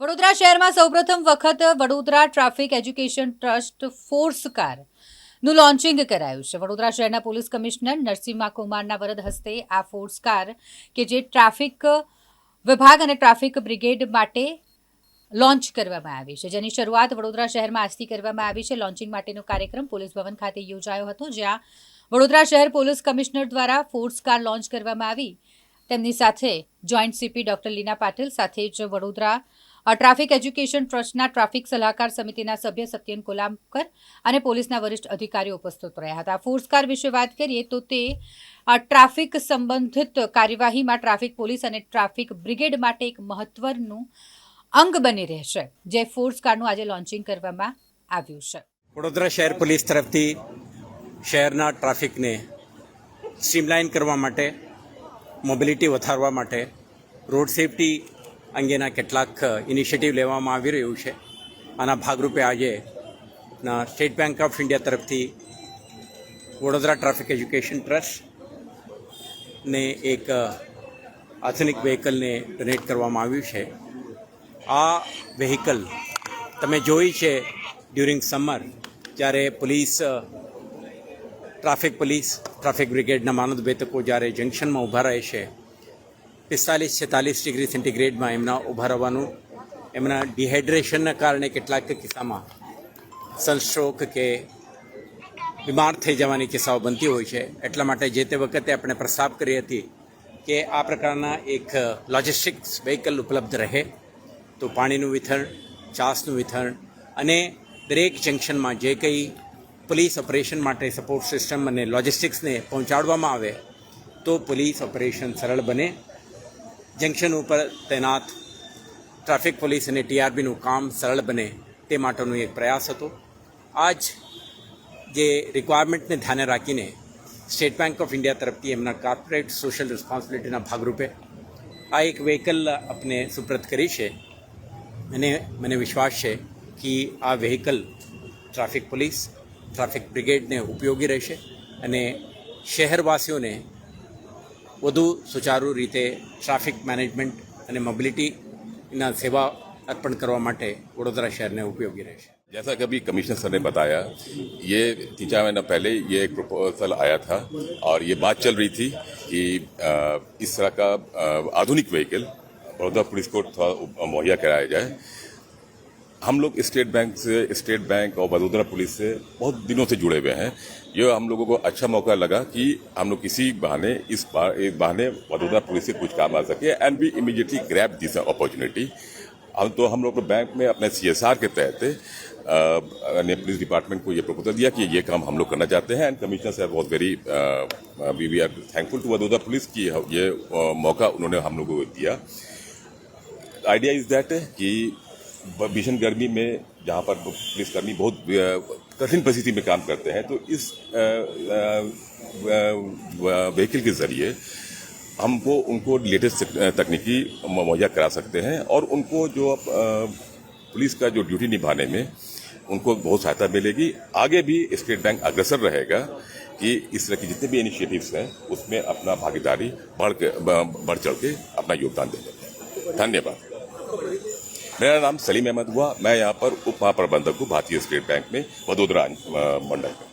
વડોદરા શહેરમાં સૌપ્રથમ વખત Vadodara traffic education trust force કારનું launching કરાયું છે. વડોદરા શહેરના પોલીસ કમિશનર નરસિંહા કુમારના વરદ હસ્તે આ ફોર્સ કાર કે જે ટ્રાફિક વિભાગ અને ટ્રાફિક બ્રિગેડ માટે લોન્ચ કરવામાં આવી છે. જેની શરૂઆત વડોદરા શહેરમાં આજથી કરવામાં આવી છે. લોન્ચિંગ માટેનો કાર્યક્રમ પોલીસ ભવન ખાતે યોજાયો હતો, જ્યાં વડોદરા શહેર પોલીસ કમિશનર દ્વારા ફોર્સ કાર લોન્ચ કરવામાં આવી. તેમની સાથે joint CP doctor Leena Patil સાથે જ વડોદરા ટ્રાફિક એજ્યુકેશન ટ્રસ્ટના ટ્રાફિક સલાહકાર સમિતિના સભ્ય સત્યન કોલામકર અને પોલીસના વરિષ્ઠ અધિકારીઓ ઉપસ્થિત રહ્યા હતા. ફોર્સકાર વિશે વાત કરીએ તો તે ટ્રાફિક સંબંધિત કાર્યવાહીમાં ટ્રાફિક પોલીસ અને ટ્રાફિક બ્રિગેડ માટે એક મહત્વનું અંગ બની રહેશે, જે ફોર્સ કારનું આજે લોન્ચિંગ કરવામાં આવ્યું છે. વડોદરા શહેર પોલીસ તરફથી શહેરના ટ્રાફિકને સ્ટ્રીમલાઇન કરવા માટે, મોબિલિટી વધારવા માટે, રોડ સેફટી અંગેના કેટલાક ઇનિશિયેટિવ લેવામાં આવી રહ્યું છે. આના ભાગરૂપે આજે સ્ટેટ બેંક ઓફ ઇન્ડિયા તરફથી વડોદરા ટ્રાફિક એજ્યુકેશન ટ્રસ્ટ ને એક આધુનિક વ્હીકલને ડોનેટ કરવામાં આવ્યું છે. આ વ્હીકલ તમે જોઈ છે ડ્યુરિંગ સમર જ્યારે પોલીસ ટ્રાફિક પોલીસ ટ્રાફિક બ્રિગેડના માનદ વેતકો જ્યારે જંકશનમાં ઊભા રહે છે પિસ્તાલીસ, છેતાલીસ ડિગ્રી સેન્ટીગ્રેડમાં એમના ઊભા રહેવાનું, એમના ડિહાઇડ્રેશનના કારણે કેટલાક કિસ્સામાં સનસ્ટ્રોક કે બીમાર થઈ જવાની કિસ્સાઓ બનતી હોય છે. એટલા માટે જે તે વખતે આપણે પ્રસ્તાવ કરી હતી કે આ પ્રકારના એક લોજિસ્ટિક્સ વ્હીકલ ઉપલબ્ધ રહે, તો પાણીનું વિતરણ, ચાસનું વિતરણ અને દરેક જંકશનમાં જે કંઈ પોલીસ ઓપરેશન માટે સપોર્ટ સિસ્ટમ અને લોજિસ્ટિક્સને પહોંચાડવામાં આવે, તો પોલીસ ઓપરેશન સરળ બને. જંકશન ઉપર તૈનાત ટ્રાફિક પોલીસ અને ટીઆરબીનું કામ સરળ બને તે માટેનો એક પ્રયાસ હતો. આજ જે રિક્વાયરમેન્ટને ધ્યાને રાખીને સ્ટેટ બેંક ઓફ ઇન્ડિયા તરફથી એમના કોર્પોરેટ સોશિયલ રિસ્પોન્સિબિલિટીના ભાગરૂપે આ એક વ્હીકલ આપને સુપ્રત કરી છે અને મને વિશ્વાસ છે કે આ વ્હીકલ ટ્રાફિક પોલીસ ટ્રાફિક બ્રિગેડને ઉપયોગી રહેશે અને શહેરવાસીઓને વધુ સુચારુ રીતે ટ્રાફિક મેનેજમેન્ટ અને મોબિલિટીના સેવા અર્પણ કરવા માટે વડોદરા શહેરને ઉપયોગી રહેશે जैसा कि अभी कमिश्नर सर ने बताया ये तीन चार महीना पहले ये एक प्रपोजल आया था और ये बात चल रही थी कि अ, इस तरह का अ, आधुनिक व्हीकल बड़ौदा पुलिस को थोड़ा मुहैया कराया जाए हम लोग स्टेट बैंक से, स्टेट बैंक और वडोदरा पुलिस से बहुत दिनों से जुड़े हुए हैं। ये हम लोगों को अच्छा मौका लगा कि हम लोग किसी बहाने, इस बहाने वडोदरा पुलिस से कुछ काम आ सके and we immediately grab this opportunity हम तो हम लोग बैंक में अपने सीएसआर के तहत ने पुलिस डिपार्टमेंट को ये प्रपोजल दिया कि ये काम हम लोग करना चाहते हैं एंड कमिश्नर साहब बहुत very we we are thankful to Vadodara police की ये मौका उन्होंने हम लोगों को दिया। आइडिया इज़ दैट कि भीषण गर्मी में जहाँ पर पुलिसकर्मी बहुत कठिन परिस्थिति में काम करते हैं तो इस व्हीकल के ज़रिए हमको उनको लेटेस्ट तकनीकी मुहैया करा सकते हैं और उनको जो पुलिस का जो ड्यूटी निभाने में उनको बहुत सहायता मिलेगी। आगे भी स्टेट बैंक अग्रसर रहेगा कि इस तरह की जितने भी इनिशिएटिव्स हैं, उसमें अपना भागीदारी बढ़ बढ़ चढ़ के अपना योगदान देंगे धन्यवाद। मेरा नाम सलीम अहमद हुआ मैं यहाँ पर उप महाप्रबंधक हूँ भारतीय स्टेट बैंक में वडोदरा अ, मंडल में